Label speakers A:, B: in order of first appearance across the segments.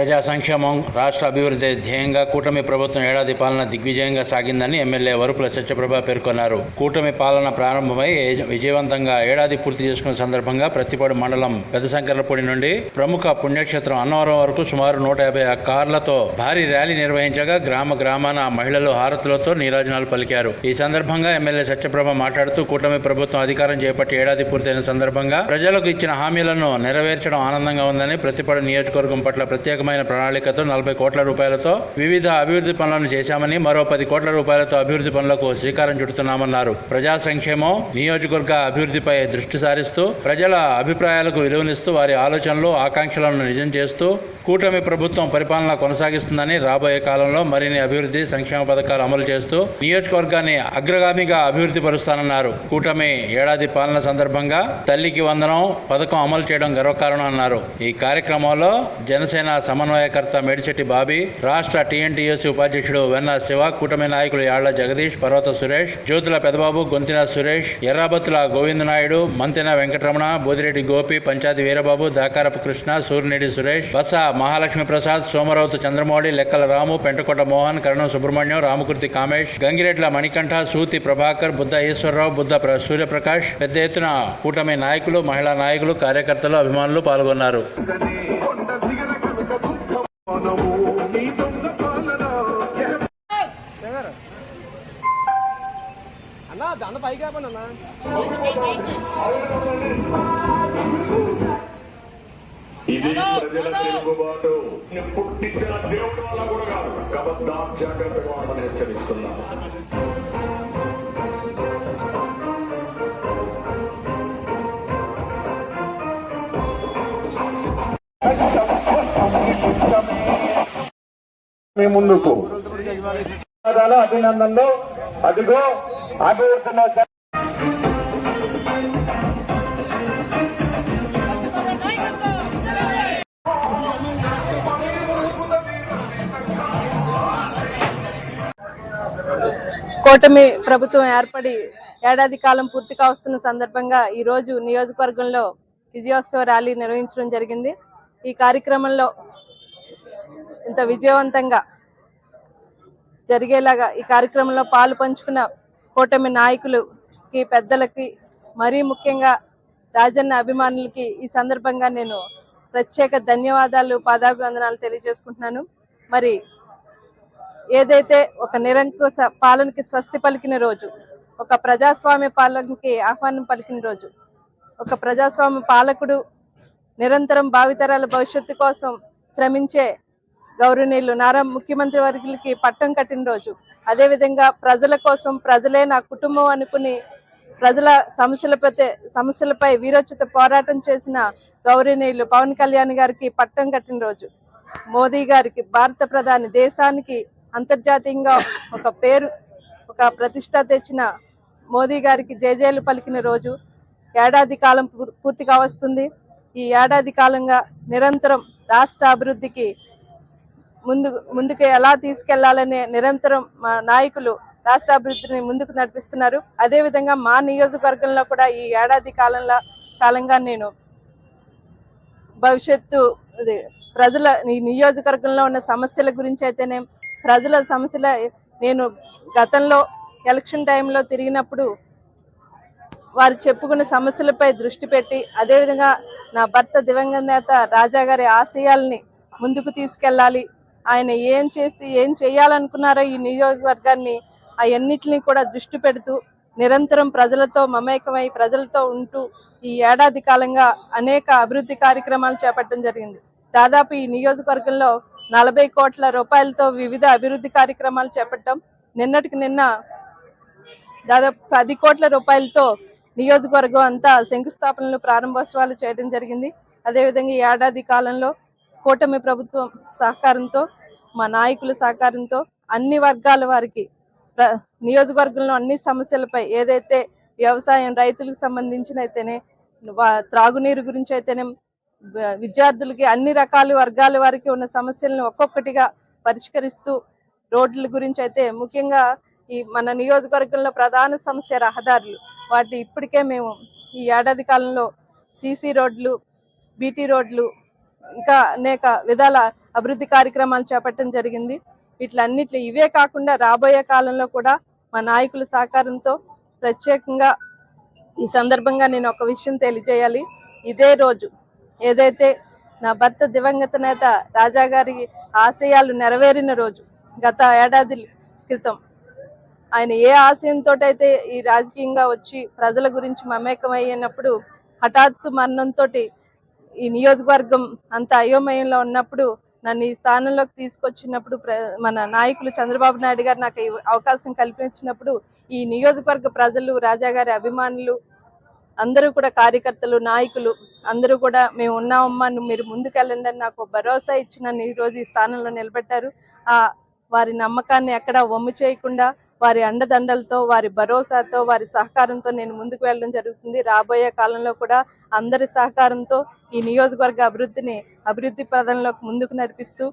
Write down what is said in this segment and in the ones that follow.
A: ప్రజా సంక్షేమం రాష్ట్ర అభివృద్ధి ధ్యేయంగా కూటమి ప్రభుత్వం ఏడాది పాలన దిగ్విజయంగా సాగిందని ఎమ్మెల్యే వరుపుల సత్యప్రభ పేర్కొన్నారు. కూటమి పాలన ప్రారంభమై విజయవంతంగా ఏడాది పూర్తి చేసుకున్న సందర్భంగా ప్రతిపాడు మండలం పెద్ద శంకర్లపూడి నుండి ప్రముఖ పుణ్యక్షేత్రం అన్నవరం వరకు సుమారు నూట యాభై కార్లతో భారీ ర్యాలీ నిర్వహించగా గ్రామ గ్రామాన మహిళలు హారతులతో నీరాజనాలు పలికారు. ఈ సందర్భంగా ఎమ్మెల్యే సత్యప్రభ మాట్లాడుతూ కూటమి ప్రభుత్వం అధికారం చేపట్టి ఏడాది పూర్తయిన సందర్భంగా ప్రజలకు ఇచ్చిన హామీలను నెరవేర్చడం ఆనందంగా ఉందని ప్రతిపాడు నియోజకవర్గం పట్ల ప్రత్యేకమైన ప్రణాళికతో నలభై కోట్ల రూపాయలతో వివిధ అభివృద్ధి పనులను చేశామని మరో పది కోట్ల రూపాయలతో అభివృద్ధి పనులకు శ్రీకారం చుడుతున్నామన్నారు ప్రజా సంక్షేమం నియోజకవర్గ అభివృద్ధిపై దృష్టి సారిస్తూ ప్రజల అభిప్రాయాలకు విలువనిస్తూ వారి ఆలోచనలు ఆకాంక్షలను నిజం చేస్తూ కూటమి ప్రభుత్వం పరిపాలన కొనసాగిస్తుందని రాబోయే కాలంలో మరిన్ని అభివృద్ధి సంక్షేమ పథకాలు అమలు చేస్తూ నియోజకవర్గాన్ని అగ్రగామిగా అభివృద్ధి పరుస్తానన్నారు. కూటమి ఏడాది పాలన సందర్భంగా తల్లికి వందనం పథకం అమలు చేయడం గర్వకారణం అన్నారు. ఈ కార్యక్రమంలో జనసేన సమన్వయకర్త మేడిశెట్టి బాబీ రాష్ట్ర టీఎన్టీఎస్ ఉపాధ్యక్షుడు వెన్న శివ కూటమి నాయకులు యాళ్ళ జగదీష్ పర్వత సురేష్ జ్యోతుల పెదబాబు గొంతిన సురేష్ ఎర్రాబత్తుల గోవిందనాయుడు మంతెన వెంకటరమణ బోదిరెడ్డి గోపి పంచాయతీ వీరబాబు దాకారపు కృష్ణ సూర్యనేడి సురేష్ బస మహాలక్ష్మి ప్రసాద్ సోమరావుతు చంద్రమౌళి లెక్కల రాము పెంటకోట మోహన్ కరణం సుబ్రహ్మణ్యం రామకృతి కామేష్ గంగిరెడ్ల మణికంఠ సూతి ప్రభాకర్ బుద్ధ ఈశ్వరరావు బుద్ధ సూర్యప్రకాష్ పెద్ద ఎత్తున కూటమి నాయకులు మహిళా నాయకులు కార్యకర్తలు అభిమానులు పాల్గొన్నారు.
B: మనము నీ దొంగ పాలన?
C: అన్నా దాని పైకి ఆపండి అన్నా.
B: ఇది ప్రజల తిరుగుబాటు పుట్టించిన దేవుడు వల్ల కూడా కాదు. కబద్దా జాగ్రత్తగా ఉండమని హెచ్చరిస్తున్నా. మీ ముందుకు. అభినందనలు. అదిగో అభివృద్ధి
D: కూటమి ప్రభుత్వం ఏర్పడి ఏడాది కాలం పూర్తి కావస్తున్న సందర్భంగా ఈ రోజు నియోజకవర్గంలో విజయోత్సవ ర్యాలీ నిర్వహించడం జరిగింది. ఈ కార్యక్రమంలో ఇంత విజయవంతంగా జరిగేలాగా ఈ కార్యక్రమంలో పాలు పంచుకున్న కూటమి నాయకులకి పెద్దలకి మరీ ముఖ్యంగా రాజన్న అభిమానులకి ఈ సందర్భంగా నేను ప్రత్యేక ధన్యవాదాలు పాదాభివందనాలు తెలియజేసుకుంటున్నాను. మరి ఏదైతే ఒక నిరంకుశ పాలనకి స్వస్తి పలికిన రోజు ఒక ప్రజాస్వామ్య పాలనకి ఆహ్వానం పలికిన రోజు ఒక ప్రజాస్వామ్య పాలకుడు నిరంతరం భావితరాల భవిష్యత్తు కోసం శ్రమించే గౌరవనీయులు నారా ముఖ్యమంత్రి వర్గులకి పట్టం కట్టిన రోజు. అదేవిధంగా ప్రజల కోసం ప్రజలే నా కుటుంబం అనుకుని ప్రజల సమస్యలపై సమస్యలపై వీరోచిత పోరాటం చేసిన గౌరవనీయులు పవన్ కళ్యాణ్ గారికి పట్టం కట్టిన రోజు. మోదీ గారికి భారత ప్రధాని దేశానికి అంతర్జాతీయంగా ఒక పేరు ఒక ప్రతిష్ట తెచ్చిన మోదీ గారికి జేజేలు పలికిన రోజు. ఏడాది కాలం పూర్- పూర్తిగా వస్తుంది. ఈ ఏడాది కాలంగా నిరంతరం రాష్ట్ర అభివృద్ధికి ముందు ముందుకు ఎలా తీసుకెళ్ళాలనే నిరంతరం మా నాయకులు రాష్ట్ర అభివృద్ధిని ముందుకు నడిపిస్తున్నారు. అదేవిధంగా మా నియోజకవర్గంలో కూడా ఈ ఏడాది కాలంలో కాలంగా నేను భవిష్యత్తు ప్రజల ఈ నియోజకవర్గంలో ఉన్న సమస్యల గురించి అయితేనే ప్రజల సమస్యల నేను గతంలో ఎలక్షన్ టైంలో తిరిగినప్పుడు వారు చెప్పుకున్న సమస్యలపై దృష్టి పెట్టి అదేవిధంగా నా భర్త దివంగత నేత రాజా గారి ఆశయాల్ని ముందుకు తీసుకెళ్ళాలి. ఆయన ఏం చేస్తే ఏం చేయాలనుకున్నారో ఈ నియోజకవర్గాన్ని అవన్నిటిని కూడా దృష్టి పెడుతూ నిరంతరం ప్రజలతో మమేకమై ప్రజలతో ఉంటూ ఈ ఏడాది కాలంగా అనేక అభివృద్ధి కార్యక్రమాలు చేపట్టడం జరిగింది. దాదాపు ఈ నియోజకవర్గంలో నలభై కోట్ల రూపాయలతో వివిధ అభివృద్ధి కార్యక్రమాలు చేపట్టడం నిన్నటికి నిన్న దాదాపు పది కోట్ల రూపాయలతో నియోజకవర్గం అంతా శంకుస్థాపనలు ప్రారంభోత్సవాలు చేయడం జరిగింది. అదేవిధంగా ఈ ఏడాది కాలంలో కూటమి ప్రభుత్వం సహకారంతో మా నాయకుల సహకారంతో అన్ని వర్గాల వారికి నియోజకవర్గంలో అన్ని సమస్యలపై ఏదైతే వ్యవసాయం రైతులకు సంబంధించిన అయితేనే త్రాగునీరు గురించి అయితేనే విద్యార్థులకి అన్ని రకాల వర్గాల వారికి ఉన్న సమస్యలను ఒక్కొక్కటిగా పరిష్కరిస్తూ రోడ్ల గురించి అయితే ముఖ్యంగా ఈ మన నియోజకవర్గంలో ప్రధాన సమస్య రహదారులు. వాటి ఇప్పటికే మేము ఈ ఏడాది కాలంలో సీసీ రోడ్లు బీటీ రోడ్లు ఇంకా అనేక విధాల అభివృద్ధి కార్యక్రమాలు చేపట్టడం జరిగింది. వీటిలన్నిట్లో ఇవే కాకుండా రాబోయే కాలంలో కూడా మా నాయకుల సహకారంతో ప్రత్యేకంగా ఈ సందర్భంగా నేను ఒక విషయం తెలియజేయాలి. ఇదే రోజు ఏదైతే నా భర్త దివంగత నేత రాజా గారి ఆశయాలు నెరవేరిన రోజు గత ఏడాది క్రితం ఆయన ఏ ఆశయంతో అయితే ఈ రాజకీయంగా వచ్చి ప్రజల గురించి మమేకమయ్యినప్పుడు హఠాత్తు మరణంతో ఈ నియోజకవర్గం అంత అయోమయంలో ఉన్నప్పుడు నన్ను ఈ స్థానంలోకి తీసుకొచ్చినప్పుడు ప్ర- మన నాయకులు చంద్రబాబు నాయుడు గారు నాకు అవకాశం కల్పించినప్పుడు ఈ నియోజకవర్గ ప్రజలు రాజా గారి అభిమానులు అందరూ కూడా కార్యకర్తలు నాయకులు అందరూ కూడా మేము ఉన్నామమ్మా నువ్వు మీరు ముందుకెళ్ళండి అని నాకు భరోసా ఇచ్చి నన్ను ఈ రోజు ఈ స్థానంలో నిలబెట్టారు. ఆ వారి నమ్మకాన్ని ఎక్కడా వమ్ము చేయకుండా వారి అండదండలతో వారి భరోసాతో వారి సహకారంతో నేను ముందుకు వెళ్ళడం జరుగుతుంది. రాబోయే కాలంలో కూడా అందరి సహకారంతో ఈ నియోజకవర్గ అభివృద్ధిని అభివృద్ధి పదంలోకి ముందుకు నడిపిస్తూ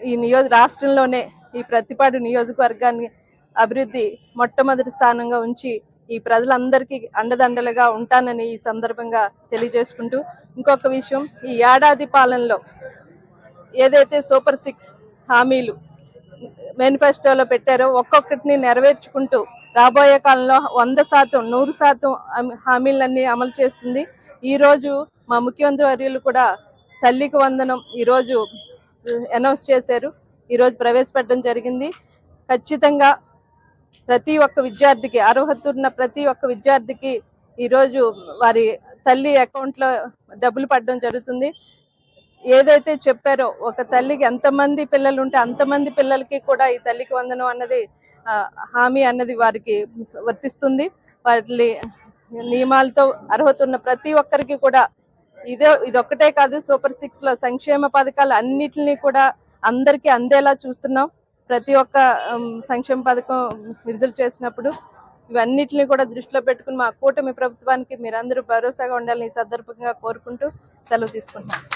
D: ఈ నియోజ రాష్ట్రంలోనే ఈ ప్రతిపాడు నియోజకవర్గాన్ని అభివృద్ధి మొట్టమొదటి స్థానంగా ఉంచి ఈ ప్రజలందరికీ అండదండలుగా ఉంటానని ఈ సందర్భంగా తెలియజేసుకుంటూ ఇంకొక విషయం. ఈ ఏడాది పాలనలో ఏదైతే సూపర్ సిక్స్ హామీలు మేనిఫెస్టోలో పెట్టారో ఒక్కొక్కటిని నెరవేర్చుకుంటూ రాబోయే కాలంలో వంద శాతం నూరు శాతం హామీలన్నీ అమలు చేస్తుంది. ఈరోజు మా ముఖ్యమంత్రి వర్యులు కూడా తల్లికి వందనం ఈరోజు అనౌన్స్ చేశారు. ఈరోజు ప్రవేశపెట్టడం జరిగింది. ఖచ్చితంగా ప్రతి ఒక్క విద్యార్థికి అర్హత ఉన్న ప్రతి ఒక్క విద్యార్థికి ఈరోజు వారి తల్లి అకౌంట్లో డబ్బులు పడడం జరుగుతుంది. ఏదైతే చెప్పారో ఒక తల్లికి ఎంతమంది పిల్లలు ఉంటే అంతమంది పిల్లలకి కూడా ఈ తల్లికి వందనం అన్నది హామీ అన్నది వారికి వర్తిస్తుంది. వారి నియమాలతో అర్హత ఉన్న ప్రతి ఒక్కరికి కూడా ఇదే ఇదొక్కటే కాదు సూపర్ సిక్స్లో సంక్షేమ పథకాలు అన్నిటిని కూడా అందరికీ అందేలా చూస్తున్నాం. ప్రతి ఒక్క సంక్షేమ పథకం విడుదల చేసినప్పుడు ఇవన్నిటిని కూడా దృష్టిలో పెట్టుకుని మా కూటమి ప్రభుత్వానికి మీరందరూ భరోసాగా ఉండాలని ఈ సందర్భంగా కోరుకుంటూ సెలవు తీసుకుంటున్నాను